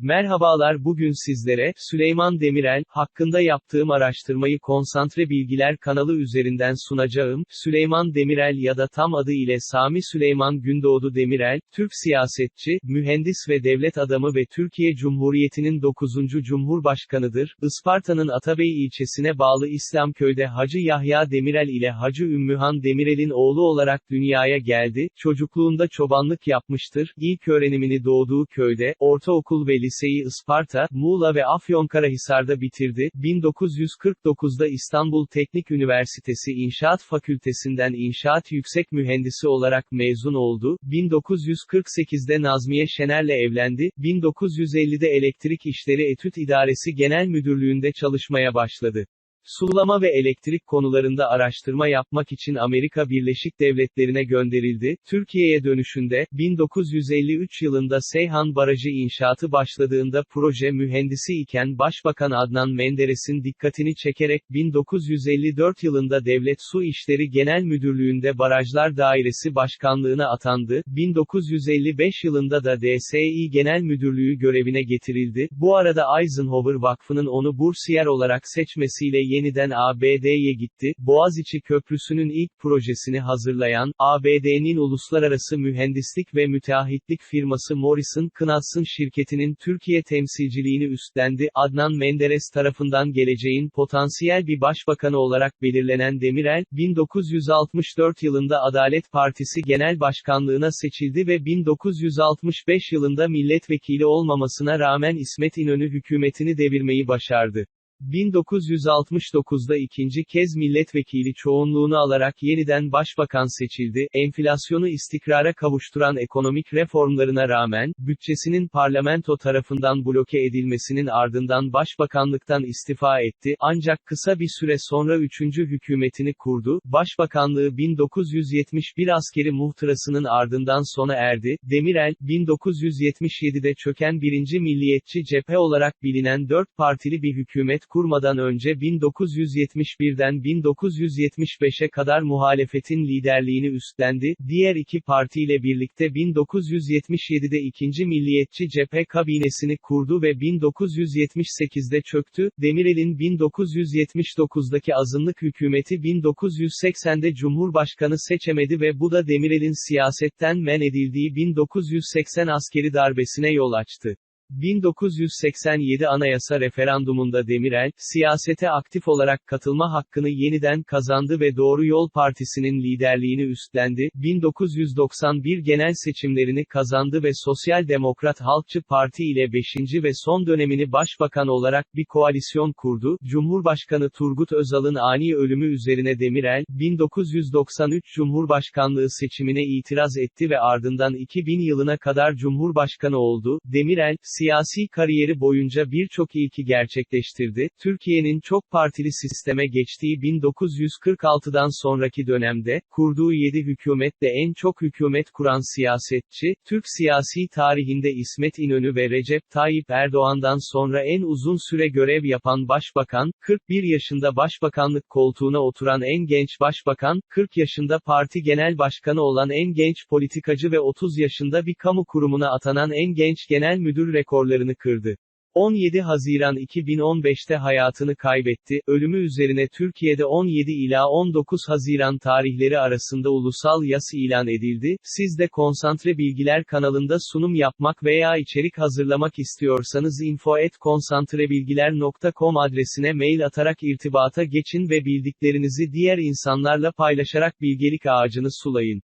Merhabalar bugün sizlere, Süleyman Demirel, hakkında yaptığım araştırmayı Konsantre Bilgiler kanalı üzerinden sunacağım. Süleyman Demirel ya da tam adı ile Sami Süleyman Gündoğdu Demirel, Türk siyasetçi, mühendis ve devlet adamı ve Türkiye Cumhuriyeti'nin 9. Cumhurbaşkanıdır. Isparta'nın Atabey ilçesine bağlı İslamköy'de Hacı Yahya Demirel ile Hacı Ümmühan Demirel'in oğlu olarak dünyaya geldi. Çocukluğunda çobanlık yapmıştır. İlk öğrenimini doğduğu köyde, ortaokul ve liseyi Isparta, Muğla ve Afyonkarahisar'da bitirdi. 1949'da İstanbul Teknik Üniversitesi İnşaat Fakültesinden İnşaat Yüksek Mühendisi olarak mezun oldu. 1948'de Nazmiye Şener'le evlendi. 1950'de Elektrik İşleri Etüt İdaresi Genel Müdürlüğünde çalışmaya başladı. Sulama ve elektrik konularında araştırma yapmak için Amerika Birleşik Devletleri'ne gönderildi. Türkiye'ye dönüşünde, 1953 yılında Seyhan Barajı inşaatı başladığında proje mühendisi iken Başbakan Adnan Menderes'in dikkatini çekerek 1954 yılında Devlet Su İşleri Genel Müdürlüğü'nde Barajlar Dairesi Başkanlığına atandı. 1955 yılında da DSİ Genel Müdürlüğü görevine getirildi. Bu arada Eisenhower Vakfı'nın onu bursiyer olarak seçmesiyle yeniden ABD'ye gitti. Boğaziçi Köprüsü'nün ilk projesini hazırlayan, ABD'nin uluslararası mühendislik ve müteahhitlik firması Morrison Knudsen şirketinin Türkiye temsilciliğini üstlendi. Adnan Menderes tarafından geleceğin potansiyel bir başbakanı olarak belirlenen Demirel, 1964 yılında Adalet Partisi Genel Başkanlığına seçildi ve 1965 yılında milletvekili olmamasına rağmen İsmet İnönü hükümetini devirmeyi başardı. 1969'da ikinci kez milletvekili çoğunluğunu alarak yeniden başbakan seçildi. Enflasyonu istikrara kavuşturan ekonomik reformlarına rağmen, bütçesinin parlamento tarafından bloke edilmesinin ardından başbakanlıktan istifa etti. Ancak kısa bir süre sonra üçüncü hükümetini kurdu. Başbakanlığı 1971 askeri muhtırasının ardından sona erdi. Demirel, 1977'de çöken birinci milliyetçi cephe olarak bilinen dört partili bir hükümet kurmadan önce 1971'den 1975'e kadar muhalefetin liderliğini üstlendi, diğer iki partiyle birlikte 1977'de ikinci Milliyetçi Cephe kabinesini kurdu ve 1978'de çöktü, Demirel'in 1979'daki azınlık hükümeti 1980'de Cumhurbaşkanı seçemedi ve bu da Demirel'in siyasetten men edildiği 1980 askeri darbesine yol açtı. 1987 Anayasa referandumunda Demirel, siyasete aktif olarak katılma hakkını yeniden kazandı ve Doğru Yol Partisi'nin liderliğini üstlendi. 1991 genel seçimlerini kazandı ve Sosyal Demokrat Halkçı Parti ile 5. ve son dönemini başbakan olarak bir koalisyon kurdu. Cumhurbaşkanı Turgut Özal'ın ani ölümü üzerine Demirel, 1993 Cumhurbaşkanlığı seçimine itiraz etti ve ardından 2000 yılına kadar Cumhurbaşkanı oldu. Demirel, siyasi kariyeri boyunca birçok ilki gerçekleştirdi. Türkiye'nin çok partili sisteme geçtiği 1946'dan sonraki dönemde, kurduğu 7 hükümetle en çok hükümet kuran siyasetçi, Türk siyasi tarihinde İsmet İnönü ve Recep Tayyip Erdoğan'dan sonra en uzun süre görev yapan başbakan, 41 yaşında başbakanlık koltuğuna oturan en genç başbakan, 40 yaşında parti genel başkanı olan en genç politikacı ve 30 yaşında bir kamu kurumuna atanan en genç genel müdür rekorlarını kırdı. 17 Haziran 2015'te hayatını kaybetti. Ölümü üzerine Türkiye'de 17 ila 19 Haziran tarihleri arasında ulusal yas ilan edildi. Siz de Konsantre Bilgiler kanalında sunum yapmak veya içerik hazırlamak istiyorsanız info@konsantrebilgiler.com adresine mail atarak irtibata geçin ve bildiklerinizi diğer insanlarla paylaşarak bilgelik ağacını sulayın.